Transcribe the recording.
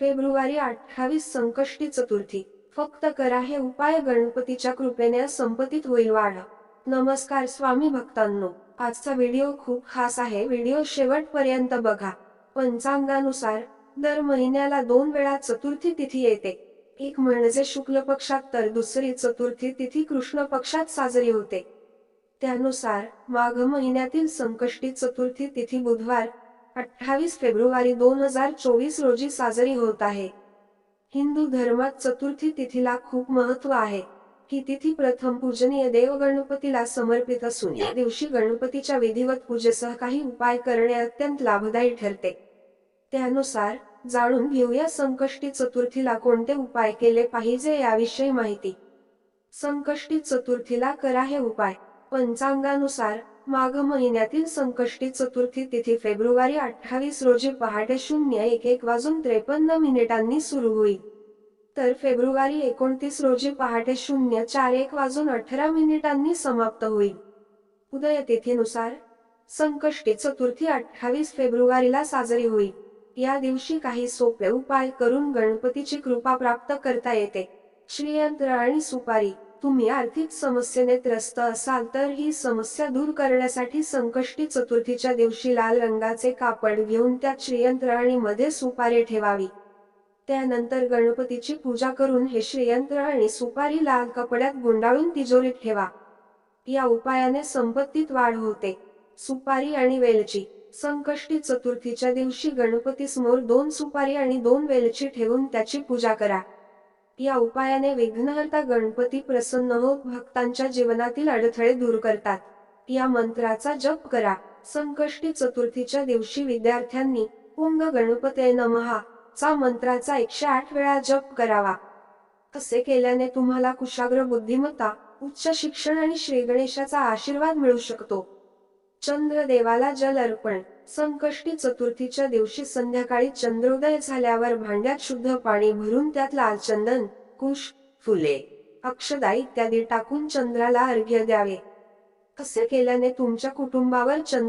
February अठ्ठावीस संकष्टी चतुर्थी. फक्त करा हे उपाय गणपतीच्या कृपेने संपत्तीत होईल वाढ. नमस्कार स्वामी भक्तांनो. आजचा व्हिडिओ खूप खास आहे. व्हिडिओ शेवटपर्यंत बघा. पंचांगानुसार दर महिन्याला दोन वेळा चतुर्थी तिथी येते. एक म्हणजे शुक्ल पक्षात तर दुसरी चतुर्थी तिथी कृष्ण पक्षात साजरी होते. त्यानुसार माघ महिन्यातील संकष्टी चतुर्थी तिथी बुधवार अठ्ठावीस फेब्रुवारी दोन हजार चोवीस रोजी साजरी होत आहे. हिंदू धर्मात चतुर्थी तिथीला खूप महत्त्व आहे. ही तिथी प्रथम पूजनीय देव गणपतीला समर्पित असून या दिवशी गणपतीच्या विधिवत पूजेसह काही उपाय करणे अत्यंत लाभदायी ठरते. त्यानुसार जाणून घेऊया संकष्टी चतुर्थीला कोणते उपाय केले पाहिजे याविषयी माहिती. संकष्टी चतुर्थीला करा हे उपाय. पंचांगानुसार माघ महिन्यातील संकष्टी चतुर्थी तिथी फेब्रुवारी अठ्ठावीस रोजी पहाटे शून्य एक एक वाजून त्रेपन्न मिनिटांनी सुरू होईल. तर फेब्रुवारी एकोणतीस रोजी पहाटे शून्य चार एक वाजून अठरा मिनिटांनी समाप्त होईल. उदय तिथीनुसार संकष्टी चतुर्थी अठ्ठावीस फेब्रुवारीला साजरी होईल. या दिवशी काही सोपे उपाय करून गणपतीची कृपा प्राप्त करता येते. श्रीयंत्र आणि सुपारी. तुम्ही आर्थिक समस्येने त्रस्त असाल तर ही समस्या दूर करण्यासाठी संकष्टी चतुर्थीच्या दिवशी लाल रंगाचे कापड घेऊन त्यात श्रीयंत्रणीमध्ये सुपारी ठेवावी. त्यानंतर गणपतीची पूजा करून हे श्रीयंत्र आणि सुपारी लाल कपड्यात गुंडाळून तिजोरीत ठेवा. या उपायाने संपत्तीत वाढ होते. सुपारी आणि वेलची. संकष्टी चतुर्थीच्या दिवशी गणपतीसमोर दोन सुपारी आणि दोन वेलची ठेवून त्याची पूजा करा. या उपायाने विघ्नहर्ता गणपती प्रसन्न होत भक्तांच्या जीवनातील अडथळे दूर करतात. या मंत्राचा जप करा. संकष्टी चतुर्थीच्या दिवशी विद्यार्थ्यांनी पुंग गणपते नमहा चा मंत्राचा एकशे आठ वेळा जप करावा. असे केल्याने तुम्हाला कुशाग्र बुद्धिमत्ता उच्च शिक्षण आणि श्री गणेशाचा आशीर्वाद मिळू शकतो. चंद्रदेवाला जल अर्पण. संकष्टी चतुर्थीच्या दिवशी संध्याकाळी चंद्रोदय झाल्यावर भांड्यात शुद्ध पाणी भरून त्यात लाल चंदन कुश फुले अक्षदा इत्यादी टाकून चंद्राला अर्घ्य द्यावे. असे केल्याने तुमच्या कुटुंबावर चंद्र